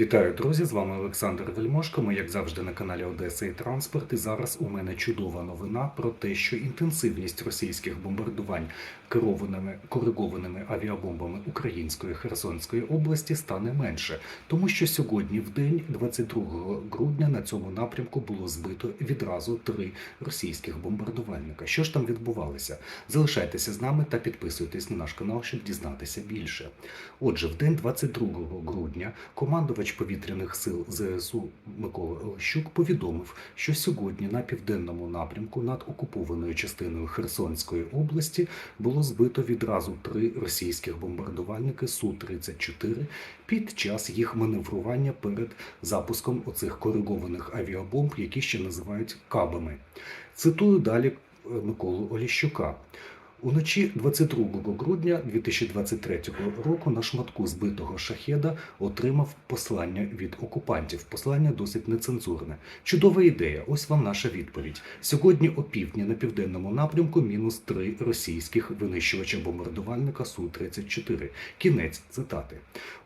Вітаю, друзі! З вами Олександр Вельмошко. Ми, як завжди, на каналі Одеса і Транспорт. І зараз у мене чудова новина про те, що інтенсивність російських бомбардувань керованими коригованими авіабомбами Української Херсонської області стане менше, тому що сьогодні, в день 22 грудня, на цьому напрямку було збито відразу три російських бомбардувальника. Що ж там відбувалося? Залишайтеся з нами та підписуйтесь на наш канал, щоб дізнатися більше. Отже, в день 22 грудня командувач повітряних сил ЗСУ Микола Олещук повідомив, що сьогодні на південному напрямку над окупованою частиною Херсонської області було збито відразу три російських бомбардувальники Су-34 під час їх маневрування перед запуском оцих коригованих авіабомб, які ще називають кабами. Цитую далі е, Миколу Оліщука. Уночі 22 грудня 2023 року на шматку збитого шахеда отримав послання від окупантів. Послання досить нецензурне. Чудова ідея. Ось вам наша відповідь. Сьогодні о півдні на південному напрямку мінус три російських винищувача бомбардувальника Су-34. Кінець цитати.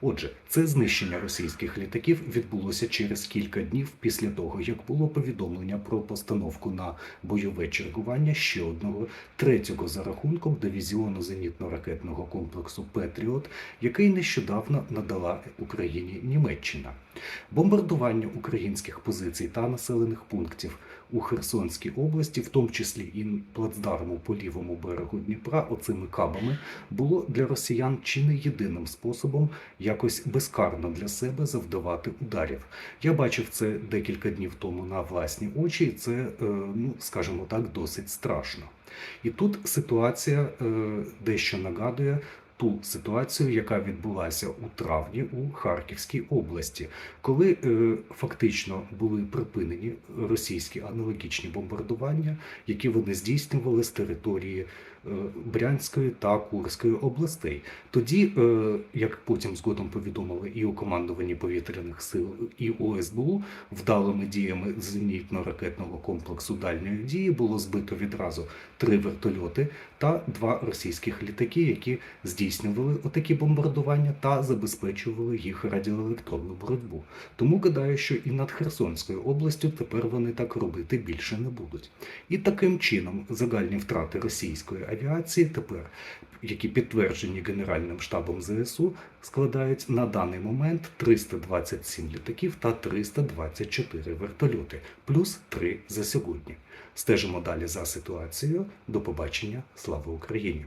Отже, це знищення російських літаків відбулося через кілька днів після того, як було повідомлення про постановку на бойове чергування ще одного третього за рахунком дивізіону зенітно-ракетного комплексу Петріот, який нещодавно надала Україні Німеччина. Бомбардування українських позицій та населених пунктів у Херсонській області, в тому числі і плацдарму по лівому берегу Дніпра, оцими кабами, було для росіян чи не єдиним способом якось безкарно для себе завдавати ударів. Я бачив це декілька днів тому на власні очі, і це, е, ну скажімо так, досить страшно. І тут ситуація е, дещо нагадує ту ситуацію, яка відбулася у травні у Харківській області, коли е, фактично були припинені російські аналогічні бомбардування, які вони здійснювали з території е, Брянської та Курської областей. Тоді, е, як потім згодом повідомили і у командуванні повітряних сил, і у СБУ, вдалими діями зенітно-ракетного комплексу дальньої дії було збито відразу три вертольоти та два російських літаки, які здійснювали отакі бомбардування та забезпечували їх радіоелектронну боротьбу. Тому гадаю, що і над Херсонською областю тепер вони так робити більше не будуть. І таким чином загальні втрати російської авіації тепер, які підтверджені Генеральним штабом ЗСУ, складають на даний момент 327 літаків та 324 вертольоти, плюс 3 за сьогодні. Стежимо далі за ситуацією. До побачення. Слава Україні!